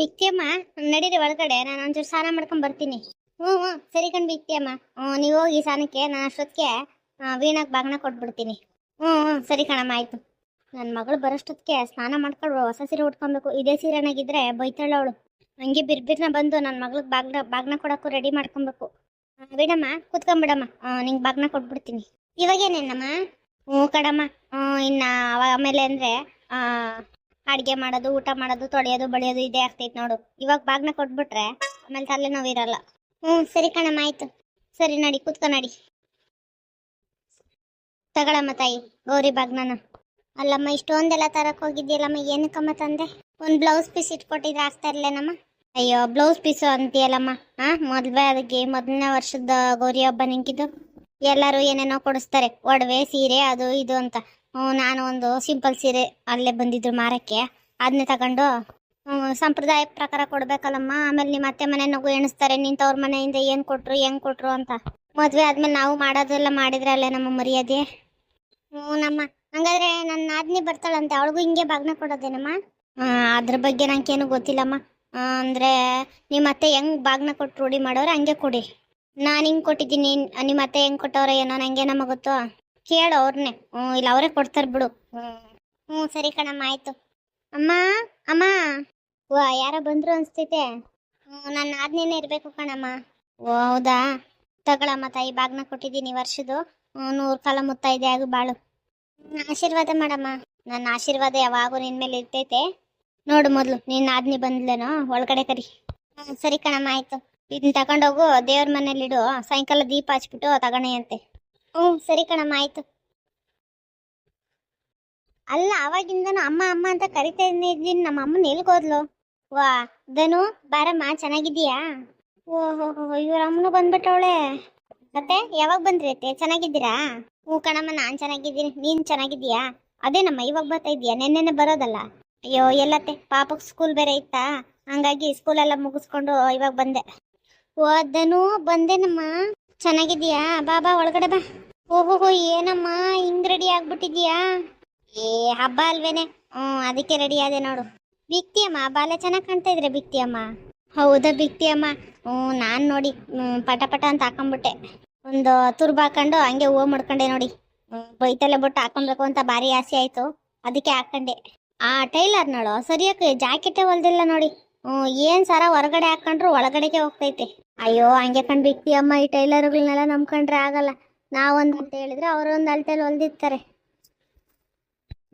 ಬಿಕ್ತಿಯಮ್ಮ, ನಡೀರಿ ಒಳಗಡೆ, ನಾನು ಒಂಚೂರು ಸ್ನಾನ ಮಾಡ್ಕೊಂಡ್ ಬರ್ತೀನಿ. ಹ್ಞೂ ಹ್ಞೂ ಸರಿ ಕಣ್ ಬಿಕ್ತಿಯಮ್ಮ. ಹ್ಞೂ ನೀವು ಹೋಗಿ ಸ್ನಾನಕ್ಕೆ, ನಾನು ಅಷ್ಟೊತ್ತಿಗೆ ವೀಣಾಗಿ ಬಾಗ್ನ ಕೊಟ್ಬಿಡ್ತೀನಿ. ಹ್ಞೂ ಹ್ಞೂ ಸರಿ ಕಣಮ್ಮ, ಆಯ್ತು. ನನ್ನ ಮಗಳು ಬರೋಷ್ಟೊತ್ತಿಗೆ ಸ್ನಾನ ಮಾಡ್ಕೊಂಡು ಹೊಸ ಸೀರೆ ಉಟ್ಕೊಬೇಕು. ಇದೇ ಸೀರೆನಾಗಿದ್ರೆ ಬೈತಾಳೆ ಅವಳು. ಹಂಗೆ ಬಿರ್ಬಿರ್ನ ಬಂದು ನನ್ನ ಮಗಳಿಗೆ ಬಾಗ್ನ ಬಾಗ್ನ ಕೊಡೋಕು ರೆಡಿ ಮಾಡ್ಕೊಬೇಕು. ಬಿಡಮ್ಮ ಕೂತ್ಕೊಂಬಿಡಮ್ಮ ನಿಂಗೆ ಬಾಗ್ನ ಕೊಟ್ಬಿಡ್ತೀನಿ. ಇವಾಗೇನೇನಮ್ಮ ಹ್ಞೂ ಕಡಮ್ಮ ಇನ್ನು ಆಮೇಲೆ ಅಂದರೆ ಅಡುಗೆ ಮಾಡೋದು, ಊಟ ಮಾಡೋದು, ತೊಳೆಯೋದು, ಬಳಿಯೋದು ಇದೇ ಆಗ್ತೈತೆ ನೋಡು. ಇವಾಗ ಬಾಗ್ನ ಕೊಟ್ಬಿಟ್ರೆ ಆಮೇಲೆ ತಲೆ ನೋವಿರಲ್ಲ ಹ್ಞೂ, ಸರಿ ಕಣಮ್ಮ, ಆಯ್ತು. ಸರಿ, ನಡಿ, ಕೂತ್ಕೊ, ನಡಿ. ತಗೊಳಮ್ಮ ತಾಯಿ, ಗೌರಿ ಬಾಗ್ನನ. ಅಲ್ಲಮ್ಮ, ಇಷ್ಟೊಂದೆಲ್ಲ ತರಕ್ಕೆ ಹೋಗಿದ್ದೀಯಲ್ಲಮ್ಮ, ಏನಕ್ಕಮ್ಮ ತಂದೆ? ಒಂದು ಬ್ಲೌಸ್ ಪೀಸ್ ಇಟ್ಕೊಟ್ಟಿದ್ರೆ ಆಗ್ತಾ ಇರಲೇನಮ್ಮ? ಅಯ್ಯೋ, ಬ್ಲೌಸ್ ಪೀಸು ಅಂತೀಯಲ್ಲಮ್ಮ ಹಾ ಮೊದಲೇ ಅದಕ್ಕೆ ಮೊದಲನೇ ವರ್ಷದ ಗೌರಿ ಹಬ್ಬ ನಿಂಕಿದ್ದು ಎಲ್ಲರೂ ಏನೇನೋ ಕೊಡಿಸ್ತಾರೆ. ಒಡವೆ, ಸೀರೆ, ಅದು, ಇದು ಅಂತ. ನಾನು ಒಂದು ಸಿಂಪಲ್ ಸೀರೆ ಅಲ್ಲೇ ಬಂದಿದ್ರು ಮಾರಕ್ಕೆ. ಅದನ್ನೇ ತಗೊಂಡು ಸಂಪ್ರದಾಯ ಪ್ರಕಾರ ಕೊಡ್ಬೇಕಲ್ಲಮ್ಮ. ಆಮೇಲೆ ನಿಮ್ಮ ಅತ್ತೆ ಮನೆ ನಗು ಎಣಿಸ್ತಾರೆ, ನಿಂತವ್ರ ತವ್ರ ಮನೆಯಿಂದ ಏನು ಕೊಟ್ರು, ಹೆಂಗ್ ಕೊಟ್ರು ಅಂತ. ಮದ್ವೆ ಆದ್ಮೇಲೆ ನಾವು ಮಾಡೋದೆಲ್ಲ ಮಾಡಿದ್ರೆ ಅಲ್ಲೇ ನಮ್ಮ ಮರ್ಯಾದೆ. ಹ್ಞೂ, ನಮ್ಮ, ಹಂಗಾದ್ರೆ ನನ್ನ ನಾದಿನಿ ಬರ್ತಾಳಂತೆ, ಅವಳಿಗೂ ಹಿಂಗೆ ಬಾಗ್ನ ಕೊಡೋದೇನಮ್ಮ? ಅದ್ರ ಬಗ್ಗೆ ನಂಗೇನು ಗೊತ್ತಿಲ್ಲಮ್ಮ. ಅಂದರೆ ನಿಮ್ಮ ಅತ್ತೆ ಹೆಂಗ್ ಬಾಗ್ನ ಕೊಟ್ಟು ರೂಢಿ ಮಾಡೋರು ಹಂಗೆ ಕೊಡಿ. ನಾನು ಹಿಂಗೆ ಕೊಟ್ಟಿದ್ದೀನಿ, ನಿಮ್ಮ ಅತ್ತೆ ಹೆಂಗ್ ಕೊಟ್ಟವ್ರೆ ಏನೋ ನಂಗೆ ನಮ್ಮ ಗೊತ್ತು? ಕೇಳು ಅವ್ರನ್ನೇ ಹ್ಞೂ ಇಲ್ಲ, ಅವರೇ ಕೊಡ್ತಾರೆ ಬಿಡು. ಹ್ಞೂ ಸರಿ ಕಣಮ್ಮ, ಆಯ್ತು. ಅಮ್ಮ ಅಮ್ಮ. ವಾ ಯಾರೋ ಬಂದ್ರು ಅನಿಸ್ತೈತೆ ಹ್ಞೂ ನನ್ನ ಆದ್ನೇನೆ ಇರಬೇಕು ಕಣಮ್ಮ. ಓ, ಹೌದಾ? ತಗೊಳಮ್ಮ ತಾಯಿ ಬಾಗ್ನ ಕೊಟ್ಟಿದ್ದೀನಿ ವರ್ಷದ್ದು. ನೂರು ಕಾಲ ಮುತ್ತೈದೆ ಆಗು ಬಾಳು. ಆಶೀರ್ವಾದ ಮಾಡಮ್ಮ. ನನ್ನ ಆಶೀರ್ವಾದ ಯಾವಾಗೂ ನಿನ್ನ ಮೇಲೆ ಇರ್ತೈತೆ. ನೋಡು ಮೊದಲು ನಿನ್ನ ಆದ್ನಿ ಬಂದ್ಲೇನೋ, ಒಳಗಡೆ ಕರಿ. ಸರಿ ಕಣಮ್ಮ, ಆಯ್ತು. ಇದನ್ನ ತಗೊಂಡೋಗು, ದೇವ್ರ ಮನೇಲಿಡು. ಸಾಯಂಕಾಲ ದೀಪ ಹಚ್ಬಿಟ್ಟು ತಗೋಣೆ ಅಂತೆ. ಹ್ಞೂ, ಸರಿ ಕಣಮ್ಮ, ಆಯ್ತು. ಅಲ್ಲ, ಅವಾಗಿಂದನು ಅಮ್ಮ ಅಮ್ಮ ಅಂತ ಕರಿತಾ ಇದ್ದೀನಿ. ನಮ್ಮ ಅಮ್ಮನ ಎಲ್ಗೋದ್ಲು ವಾ, ಧನು, ಬಾರಮ್ಮ, ಚೆನ್ನಾಗಿದ್ದೀಯಾ? ಓಹೋ ಇವ್ರ ಅಮ್ಮನು ಬಂದ್ಬಿಟ್ಟವಳೆ. ಮತ್ತೆ, ಯಾವಾಗ ಬಂದ್ರಿ ಅತ್ತೆ? ಚೆನ್ನಾಗಿದ್ದೀರಾ? ಹ್ಞೂ ಕಣಮ್ಮ, ನಾನು ಚೆನ್ನಾಗಿದ್ದೀನಿ. ನೀನು ಚೆನ್ನಾಗಿದ್ದೀಯಾ? ಅದೇನಮ್ಮ ಇವಾಗ ಬರ್ತಾ ಇದೀಯಾ ನೆನ್ನೆನೆ ಬರೋದಲ್ಲ? ಅಯ್ಯೋ, ಎಲ್ಲತ್ತೆ ಪಾಪಕ್ಕೆ ಸ್ಕೂಲ್ ಬೇರೆ ಇತ್ತಾ? ಹಂಗಾಗಿ ಸ್ಕೂಲೆಲ್ಲ ಮುಗಿಸ್ಕೊಂಡು ಇವಾಗ ಬಂದೆ. ಓ ದನು ಬಂದೇನಮ್ಮ? ಚೆನ್ನಾಗಿದ್ದೀಯಾ? ಬಾ ಬಾ, ಒಳಗಡೆ ಬಾ. ಓಹೋ ಏನಮ್ಮ? ಹಿಂಗ್ ರೆಡಿ ಆಗ್ಬಿಟ್ಟಿದ್ಯಾ ಏ, ಹಬ್ಬ ಅಲ್ವೇನೆ? ಹ್ಮ್ ಅದಕ್ಕೆ ರೆಡಿ ಆದೆ ನೋಡು. ಬಿಕ್ತಿಯಮ್ಮ ಬಾಲ ಚೆನ್ನಾಗಿ ಕಾಣ್ತಾ ಇದ್ರೆ ಬಿಕ್ತಿಯಮ್ಮ ಹೌದಾ ಬಿಕ್ತಿಯಮ್ಮ ಹ್ಞೂ, ನಾನು ನೋಡಿ ಪಟ ಪಟ ಅಂತ ಹಾಕೊಂಡ್ಬಿಟ್ಟೆ ಒಂದು ತುರ್ಬ ಹಾಕೊಂಡು ಹಂಗೆ ಹೂವು ಮಾಡ್ಕೊಂಡೆ ನೋಡಿ. ಬೈತಲೆ ಬಿಟ್ಟು ಹಾಕೊಬೇಕು ಅಂತ ಭಾರಿ ಆಸೆ ಆಯ್ತು. ಅದಕ್ಕೆ ಹಾಕೊಂಡೆ. ಆ, ಟೈಲರ್ ನೋಡು, ಸರಿಯಾಗಿ ಜಾಕೆಟೇ ಹೊಲ್ದಿಲ್ಲ ನೋಡಿ. ಹ್ಞೂ, ಏನ್ ಸರ ಹೊರಗಡೆ ಹಾಕೊಂಡ್ರು ಒಳಗಡೆಗೆ ಹೋಗ್ತೈತೆ. ಅಯ್ಯೋ, ಹಂಗೆ ಬಿಕ್ತಿ ಅಮ್ಮ, ಈ ಟೈಲರ್ಗಳನ್ನೆಲ್ಲ ನಂಬ್ಕೊಂಡ್ರೆ ಆಗಲ್ಲ. ನಾವೊಂದು ಅಂತ ಹೇಳಿದ್ರೆ ಅವರೊಂದು ಅಳ್ತೇಲಿ ಹೊಲ್ದಿರ್ತಾರೆ.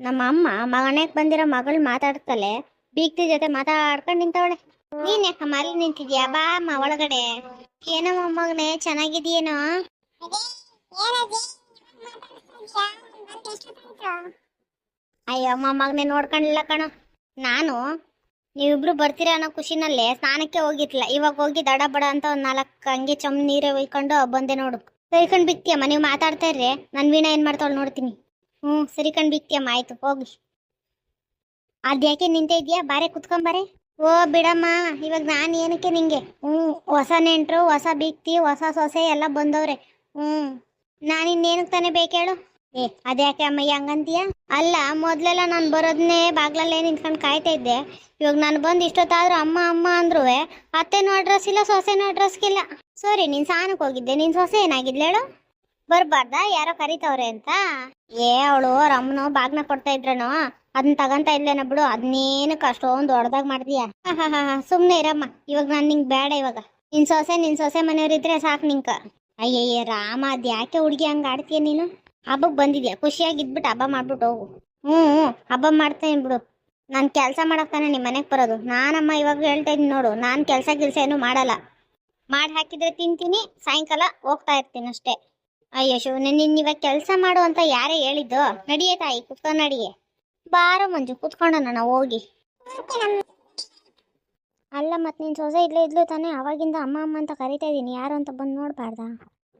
ನಮ್ಮ ಅಮ್ಮ ಮಗನೇಕ್ ಬಂದಿರೋ ಮಗಳು ಮಾತಾಡ್ತಲೆ ಬೀಗ್ತಿ ಜೊತೆ ಮಾತಾಡ್ಕೊಂಡು ನಿಂತವಳೆ. ನೀನ್ ಯಾಕ ಮರಳಿ ನಿಂತಿದ್ಯಾ? ಬಾ ಅಮ್ಮ ಒಳಗಡೆ. ಏನೋ ಮೊಮ್ಮಗನೇ ಚೆನ್ನಾಗಿದೆಯೇನೋ ಅಯ್ಯೋ, ಮೊಮ್ಮಗನೇ ನೋಡ್ಕೊಂಡಿಲ್ಲ ಕಣೋ. ನಾನು ನೀವಿಬ್ರು ಬರ್ತೀರ ಅನ್ನೋ ಖುಷಿನಲ್ಲೇ ಸ್ನಾನಕ್ಕೆ ಹೋಗಿತ್ತಲ್ಲ ಇವಾಗ ಹೋಗಿ ದಡ, ಬಡ ಅಂತ ಒಂದ್ ನಾಲ್ಕು ಹಂಗೆ ಚಮ್ ನೀರೇ ಒಯ್ಕೊಂಡು ಬಂದೆ ನೋಡು. ಸರಿ ಕಣ್ ಬಿಕ್ತಿಯಮ್ಮ ನೀವು ಮಾತಾಡ್ತಾ ಇರ್ರಿ. ನನ್ ವೀಣಾ ಏನ್ ಮಾಡ್ತಾಳೆ ನೋಡ್ತೀನಿ. ಹ್ಞೂ ಸರಿ ಕಣ್ ಬಿಕ್ತಿಯಮ್ಮ ಆಯ್ತು, ಹೋಗಿ. ಅದ್ಯಾಕೆ ನಿಂತ ಇದೆಯಾ? ಬಾರೆ ಕುತ್ಕೊಂಬಾರೆ ಓ, ಬಿಡಮ್ಮ, ಇವಾಗ ನಾನು ಏನಕ್ಕೆ ನಿಂಗೆ? ಹ್ಞೂ ಹೊಸ ನೆಂಟರು, ಹೊಸ ಬಿಕ್ತಿ, ಹೊಸ ಸೊಸೆ ಎಲ್ಲ ಬಂದವ್ರೆ. ಹ್ಞೂ ನಾನು ಇನ್ನೇನಕ್ಕೆ ತಾನೇ ಬೇಕೇಳು ಏ, ಅದ್ಯಾಕೆ ಅಮ್ಮಯ್ಯ ಹಂಗಂತೀಯ? ಅಲ್ಲ, ಮೊದ್ಲೆಲ್ಲ ನಾನು ಬರೋದನ್ನೇ ಬಾಗ್ಲಲ್ಲೇ ನಿಂತ್ಕೊಂಡು ಕಾಯ್ತಾ ಇದ್ದೆ. ಇವಾಗ ನಾನು ಬಂದು ಇಷ್ಟೊತ್ತಾದ್ರೂ ಅಮ್ಮ ಅಮ್ಮ ಅಂದ್ರೂ ಅತ್ತೆನೂ ಅಡ್ರೆಸ್ ಇಲ್ಲ, ಸೊಸೆನೂ ಅಡ್ರೆಸ್ಗಿಲ್ಲ ಸರಿ, ನೀನು ಸಾನಕ್ಕೆ ಹೋಗಿದ್ದೆ ನಿನ್ನ ಸೊಸೆ ಏನಾಗಿದ್ಲೇಳು ಬರ್ಬಾರ್ದಾ? ಯಾರೋ ಕರಿತವ್ರೆ ಅಂತ? ಏ, ಅವಳು ಅವ್ರ ಅಮ್ಮನು ಬಾಗ್ನ ಕೊಡ್ತಾ ಇದ್ರನೋ? ಅದನ್ನ ತಗಂತ ಇಲ್ಲೇನ ಬಿಡು ಅದನ್ನೇನಕ್ಕೆ ಅಷ್ಟೊಂದು ದೊಡ್ಡದಾಗ ಹಾ ಸುಮ್ಮನೆ ಇರಮ್ಮ, ಇವಾಗ ನಾನು ನಿಂಗೆ ಬೇಡ ಇವಾಗ. ನಿನ್ ಸೊಸೆ ನಿನ್ ಸೊಸೆ ಮನೆಯವ್ರಿದ್ರೆ ಸಾಕು ನಿಂಕ. ಅಯ್ಯಯ್ಯ, ರಾಮ, ಅದ್ಯಾಕೆ ಹುಡುಗಿ ಹಂಗೆ ಆಡ್ತೀಯ ನೀನು? ಹಬ್ಬಕ್ಕೆ ಬಂದಿದ್ಯಾ? ಖುಷಿಯಾಗಿ ಇದ್ಬಿಟ್ಟು ಹಬ್ಬ ಮಾಡ್ಬಿಟ್ಟು ಹೋಗು. ಹ್ಞೂ ಹ್ಞೂ ಹಬ್ಬ ಮಾಡ್ತೇನೆ ಬಿಡು. ನಾನು ಕೆಲಸ ಮಾಡಕ್ತಾನೆ ನಿಮ್ಮ ಮನೆಗೆ ಬರೋದು. ನಾನಮ್ಮ ಇವಾಗ ಹೇಳ್ತಾ ಇದ್ದೀನಿ ನೋಡು ನಾನು ಕೆಲಸ ಕೆಲಸ ಏನು ಮಾಡಲ್ಲ. ಮಾಡಿ ಹಾಕಿದ್ರೆ ತಿಂತೀನಿ ಸಾಯಂಕಾಲ ಹೋಗ್ತಾ ಇರ್ತೀನಿ ಅಷ್ಟೇ. ಅಯ್ಯೋ ಶಿವನೇ ನಿನ್ನ ಇವಾಗ ಕೆಲಸ ಮಾಡು ಅಂತ ಯಾರೇ ಹೇಳಿದ್ದು? ನಡಿಯೇ ತಾಯಿ ಕುತ್ಕೊಂಡು ನಡಿಯೇ. ಬಾರೋ ಮಂಜು ಕುತ್ಕೊಂಡೋಣ ನಾವು ಹೋಗಿ. ಅಲ್ಲ ಮತ್ತೆ ನಿನ್ನ ಸೊಸೆ ಇಲ್ಲೇ ಇದ್ಲು ತಾನೇ ಅವಾಗಿಂದ ಅಮ್ಮ ಅಮ್ಮ ಅಂತ ಕರಿತಾ ಇದ್ದೀನಿ ಯಾರು ಅಂತ ಬಂದು ನೋಡ್ಬಾರ್ದಾ?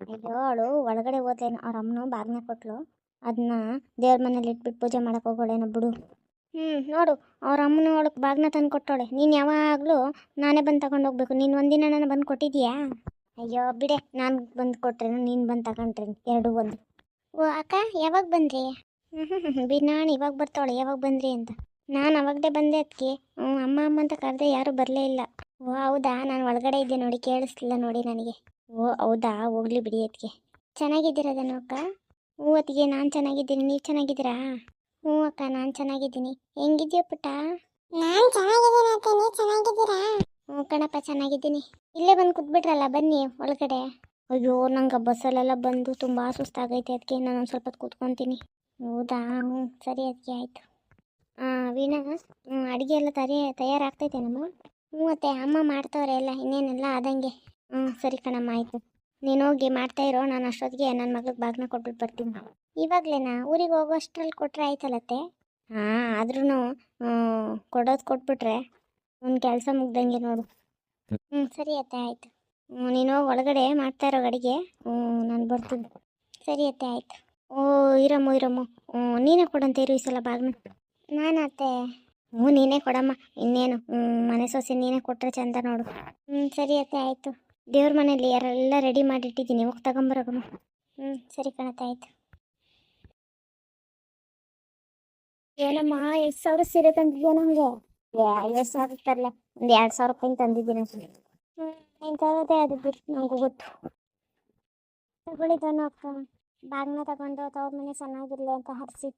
ಅಯ್ಯೋ ಅವಳು ಒಳಗಡೆ ಹೋದ್ಲೇನು ಅವ್ರ ಅಮ್ಮನು ಬಾಗ್ನ ಕೊಟ್ಲು. ಅದನ್ನ ದೇವ್ರ ಮನೇಲಿ ಇಟ್ಬಿಟ್ಟು ಪೂಜೆ ಮಾಡಕ್ಕೆ ಹೋಗೋಳೇನೋ ಬಿಡು. ಹ್ಞೂ ನೋಡು ಅವ್ರ ಅಮ್ಮನ ಒಳಗೆ ಬಾಗ್ನ ತಂದು ಕೊಟ್ಟೋಳೆ ನೀನು ಯಾವಾಗಲೂ ನಾನೇ ಬಂದು ತಗೊಂಡು ಹೋಗ್ಬೇಕು. ನೀನು ಒಂದಿನ ನಾನು ಬಂದು ಕೊಟ್ಟಿದ್ಯಾ? ಅಯ್ಯೋ ಬಿಡೆ ನಾನು ಬಂದು ಕೊಟ್ರೇನು ನೀನು ಬಂದು ತಗೊಂಡ್ರಿ ಎರಡು ಒಂದು. ಓ ಅಕ್ಕ ಯಾವಾಗ ಬಂದ್ರಿ? ಹ್ಞೂ ಹ್ಞೂ ಹ್ಞೂ ಬಿನಾಣಿ ಇವಾಗ ಬರ್ತಾವಳೆ ಯಾವಾಗ ಬಂದ್ರಿ ಅಂತ. ನಾನು ಅವಾಗಲೇ ಬಂದೆ ಅದಕ್ಕೆ ಹ್ಞೂ ಅಮ್ಮ ಅಮ್ಮ ಅಂತ ಕರೆದೆ ಯಾರೂ ಬರಲೇ ಇಲ್ಲ. ಓ ಹೌದಾ? ನಾನು ಒಳಗಡೆ ಇದ್ದೆ ನೋಡಿ ಕೇಳಿಸ್ಲಿಲ್ಲ ನೋಡಿ ನನಗೆ. ಓ ಹೌದಾ? ಹೋಗ್ಲಿ ಬಿಡಿ ಅದಕ್ಕೆ ಚೆನ್ನಾಗಿದ್ದೀರಾ ಅಕ್ಕ ಹ್ಞೂ ಅತ್ತಿಗೆ ನಾನು ಚೆನ್ನಾಗಿದ್ದೀನಿ. ನೀವು ಚೆನ್ನಾಗಿದ್ದೀರಾ? ಹ್ಞೂ ಅಕ್ಕ ನಾನು ಚೆನ್ನಾಗಿದ್ದೀನಿ. ಹೆಂಗಿದ್ಯಾ ಪುಟ್ಟ? ನಾನು ಚೆನ್ನಾಗಿದ್ದೀನಿ ಅಕ್ಕ ನೀವು ಚೆನ್ನಾಗಿದ್ದೀರಾ? ಹ್ಞೂ ಕಣಪ್ಪ ಚೆನ್ನಾಗಿದ್ದೀನಿ. ಇಲ್ಲೇ ಬಂದು ಕೂತ್ಬಿಟ್ರಲ್ಲ ಬನ್ನಿ ಒಳಗಡೆ. ಅಯ್ಯೋ ನಂಗೆ ಬಸ್ಸಲ್ಲೆಲ್ಲ ಬಂದು ತುಂಬ ಸುಸ್ತಾಗೈತೆ ಅದಕ್ಕೆ ನಾನು ಒಂದು ಸ್ವಲ್ಪ ಹೊತ್ತು ಕೂತ್ಕೊತೀನಿ. ಹೌದಾ? ಹ್ಞೂ ಸರಿ ಅದಕ್ಕೆ ಆಯಿತು. ಹಾಂ ವೀಣಾ ಹ್ಞೂ ಅಡುಗೆ ಎಲ್ಲ ತರಿ ತಯಾರಾಗ್ತೈತೆ ನಮ್ಮ ಹ್ಞೂ ಅತ್ತೆ ಅಮ್ಮ ಮಾಡ್ತವ್ರೆ ಎಲ್ಲ ಇನ್ನೇನೆಲ್ಲ ಆದಂಗೆ. ಹ್ಞೂ ಸರಿ ಕಣಮ್ಮ, ಆಯಿತು. ನೀನು ಹೋಗಿ ಮಾಡ್ತಾ ಇರೋ, ನಾನು ಅಷ್ಟೊತ್ತಿಗೆ ನನ್ನ ಮಗಳಿಗೆ ಬಾಗ್ನ ಕೊಟ್ಬಿಟ್ಟು ಬರ್ತೀನಿ. ಇವಾಗಲೇನಾ ಊರಿಗೆ ಹೋಗೋಷ್ಟ್ರಲ್ಲಿ ಕೊಟ್ಟರೆ ಆಯ್ತಲ್ಲತ್ತೆ ಹಾಂ ಆದ್ರೂ ಕೊಡೋದು ಕೊಟ್ಬಿಟ್ರೆ ಒಂದು ಕೆಲಸ ಮುಗ್ದಂಗೆ ನೋಡು. ಹ್ಞೂ ಸರಿ ಅತ್ತೆ, ಆಯಿತು. ನೀನು ಒಳಗಡೆ ಮಾಡ್ತಾ ಇರೋ ಅಡುಗೆ ಹ್ಞೂ ನಾನು ಬರ್ತೀನಿ. ಸರಿ ಅತ್ತೆ, ಆಯಿತು. ಓ, ಇರಮ್ಮ ಇರಮ್ಮ. ಹ್ಞೂ ನೀನೇ ಕೊಡಂತ ಇರು ಈ ಸಲ ಬಾಗ್ನ ನಾನು ಅತ್ತೆ? ಹ್ಞೂ ನೀನೇ ಕೊಡಮ್ಮ. ಇನ್ನೇನು? ಹ್ಞೂ ಮನೆ ಸೊಸೆ ನೀನೇ ಕೊಟ್ಟರೆ ಚಂದ ನೋಡು. ಹ್ಞೂ ಸರಿ ಅತ್ತೆ, ಆಯಿತು. ದೇವ್ರ ಮನೆಯಲ್ಲಿ ಎಲ್ಲ ರೆಡಿ ಮಾಡಿಟ್ಟಿದ್ದೀನಿ, ಹೋಗಿ ತಗೊಂಬರೋಗಮ್ಮ ಹ್ಞೂ ಸರಿ ಆಯಿತು. ಏನಮ್ಮ ಎಷ್ಟು ಸಾವಿರ ಸೀರೆ ತಂದಿದ್ಯಾ ನಮಗೆ ಎಷ್ಟು ಸಾವಿರ ತರಲೆ. ಒಂದು ಎರಡು ಸಾವಿರ ರೂಪಾಯಿ ತಂದಿದ್ದೀನಿ ಹ್ಞೂ ತಗೋದೆ ಅದು ಬಿಟ್ಟು ನನಗೂ ಗೊತ್ತು. ತಗೊಳ್ಳಿದ್ದಾನು ಅಕ್ಕ ಬಾಗ್ನ ತಗೊಂಡು ತವ್ರ ಮನೆ ಚೆನ್ನಾಗಿರಲಿ ಅಂತ ಹರಿಸಿ.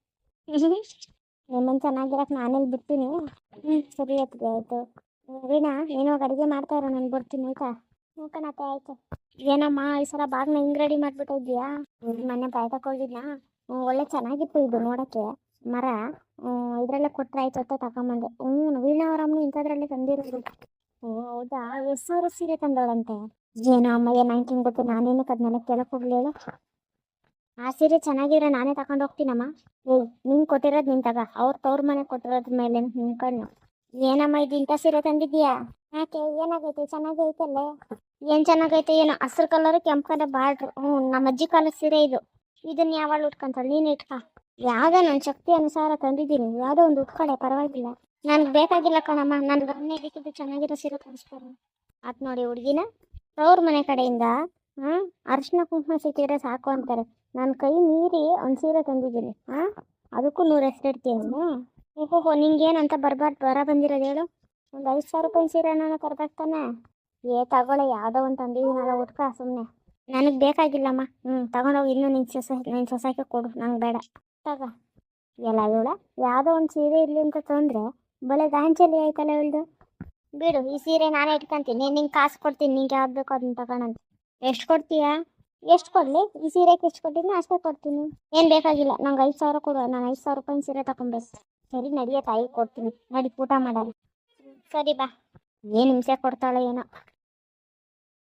ನಿಮ್ಮನ್ನು ಚೆನ್ನಾಗಿರಕ್ಕೆ ನಾನೆಲ್ಲಿ ಬಿಡ್ತೀನಿ ಹ್ಞೂ ಸರಿ ಆಯ್ತು, ಆಯಿತು. ವೀಣಾ ನೀನು ಅಡುಗೆ ಮಾಡ್ತಾ ಇರೋ, ನಾನು ಬರ್ತೀನಿ, ಆಯಿತಾ? ಹ್ಞೂ ಆಯ್ತು. ಏನಮ್ಮ, ಈ ಸಲ ಬಾಗ್ನ ಹಿಂಗ್ ರೆಡಿ ಮಾಡ್ಬಿಟ್ಟಿದ್ಯಾ ಮೊನ್ನೆ ಬಾಯ್ತಕ್ಕೆ ಹೋಗಿದ್ನಾ? ಒಳ್ಳೆ ಚೆನ್ನಾಗಿತ್ತು ಇದು ನೋಡಕ್ಕೆ. ಮರ ಇದ್ರಲ್ಲೇ ಕೊಟ್ರೆ ಆಯ್ತು ಅಂತ ತಗೊಂಬಂದೆ. ಹ್ಞೂ ವೀಣಾ ಅವರಮ್ಮ ಇಂಥದ್ರಲ್ಲೇ ತಂದಿರೋದು. ಓ ಹೌದಾ? ಎಷ್ಟು ಸೀರೆ ತಂದವಳಂತೆ ಏನೋ ಅಮ್ಮಯ್ಯ ನಂಗೆ ಹಿಂಗೆ ಗೊತ್ತು? ನಾನೇನಕ್ಕೆ ಅದನ್ನೆಲ್ಲ ಕೇಳಕ್ಕೆ ಹೋಗ್ಲಿಲ್ಲ ಆ ಸೀರೆ ಚೆನ್ನಾಗಿದ್ರೆ ನಾನೇ ತಗೊಂಡು ಹೋಗ್ತೀನಮ್ಮ. ನಿಂಗೆ ಕೊಟ್ಟಿರೋದು ನಿನ್ ತಗ. ಅವ್ರ ತವ್ರ ಮನೆ ಕೊಟ್ಟಿರೋದ್ ಮೇಲೆ ಕಣ್ಣು. ಏನಮ್ಮ ಇದು ಇಂಥ ಸೀರೆ ತಂದಿದ್ಯಾ ಯಾಕೆ, ಏನಾಗೈತೆ? ಚೆನ್ನಾಗೈತಲ್ಲೇ? ಏನ್ ಚೆನ್ನಾಗೈತೆ ಏನೋ? ಹಸ್ರು ಕಲರ್ ಕೆಂಪು ಕಲರ್ ಬಾರ್ಡ್ರ್ ಹ್ಞೂ, ನಮ್ಮ ಅಜ್ಜಿ ಕಾಲದ ಸೀರೆ ಇದು. ಇದನ್ನ ಯಾವಾಗ ಉಟ್ಕೊಂತಾಳೆ? ನೀನು ಇಟ್ಕ. ಯಾವುದೋ ನನ್ನ ಶಕ್ತಿ ಅನುಸಾರ ತಂದಿದ್ದೀನಿ. ಯಾವುದೋ ಒಂದು ಉಟ್ಕೊಳೆ, ಪರವಾಗಿಲ್ಲ. ನನ್ಗೆ ಬೇಕಾಗಿಲ್ಲ ಕಣಮ್ಮ. ನನ್ನ ಗಮನ ಇದಕ್ಕಿದ್ದು ಚೆನ್ನಾಗಿರೋ ಸೀರೆ ತರಿಸ್ತಾರೆ ಆತ್ ನೋಡಿ ಹುಡುಗಿನ. ಅವ್ರ ಮನೆ ಕಡೆಯಿಂದ ಹಾಂ ಅರಿಶಿನ ಕುಂಕುಮ ಸಿಕ್ಕಿದ್ರೆ ಸಾಕು ಅಂತಾರೆ. ನನ್ನ ಕೈ ಮೀರಿ ಒಂದು ಸೀರೆ ತಂದಿದ್ದೀನಿ. ಹಾಂ, ಅದಕ್ಕೂ ನೂರು ಹೆಸರಿಡ್ತೀನಿ ಓಹೋ ನಿಂಗೇನಂತ ಬರಬಾರ್ದು, ಬರ ಬಂದಿರೋದು ಹೇಳು. ಒಂದು ಐದು ಸಾವಿರ ರೂಪಾಯಿ ಸೀರೆ ನಾನು ಕರ್ದಾಗ್ತಾನೆ ತಾನೆ ಏ, ತಗೊಳ್ಳೆ, ಯಾವುದೋ ಒಂದು ತಂದಿದ್ದೀನಲ್ಲ ಉಟ್ಕ ಸುಮ್ಮನೆ ನನಗೆ ಬೇಕಾಗಿಲ್ಲಮ್ಮ. ಹ್ಞೂ ತಗೊಂಡೋಗಿ, ಇನ್ನೂ ನಿನ್ನ ಸೊಸೆ ನಿನ್ನ ಸೊಸೈಕೆ ಕೊಡು, ನಂಗೆ ಬೇಡ. ತಗ. ಎಲ್ಲ ಇವಳ, ಯಾವುದೋ ಒಂದು ಸೀರೆ ಇರಲಿ ಅಂತ ತಂದರೆ, ಬಳೆ ಗಾಂಚಲಿ ಆಯ್ತಲ್ಲ ಇವಳ್ದು? ಬಿಡು, ಈ ಸೀರೆ ನಾನೇ ಇಟ್ಕೊಂತೀನಿ. ನಿಂಗೆ ಕಾಸು ಕೊಡ್ತೀನಿ, ನಿಂಗೆ ಯಾವ್ದು ಬೇಕೋ ಅದನ್ನ ತಗೊಳಂತ ಎಷ್ಟು ಕೊಡ್ತೀಯಾ? ಎಷ್ಟು ಕೊಡಲಿ? ಈ ಸೀರೆಗೆ ಎಷ್ಟು ಕೊಟ್ಟಿದ್ದೀನಿ ಅಷ್ಟೇ ಕೊಡ್ತೀನಿ. ಏನು ಬೇಕಾಗಿಲ್ಲ, ನಂಗೆ ಐದು ಸಾವಿರ ಕೊಡು, ನಾನು ಐದು ಸಾವಿರ ರೂಪಾಯಿ ಸೀರೆ ತಗೊಬೇಕು ಸರಿ ನಡಿಯ ತಾಯಿ ಕೊಡ್ತೀನಿ. ನಡಿ ಊಟ ಮಾಡಲ್ಲ ಸರಿ ಬಾ. ಏನು ಹಿಂಸೆ ಕೊಡ್ತಾಳೆ ಏನೋ.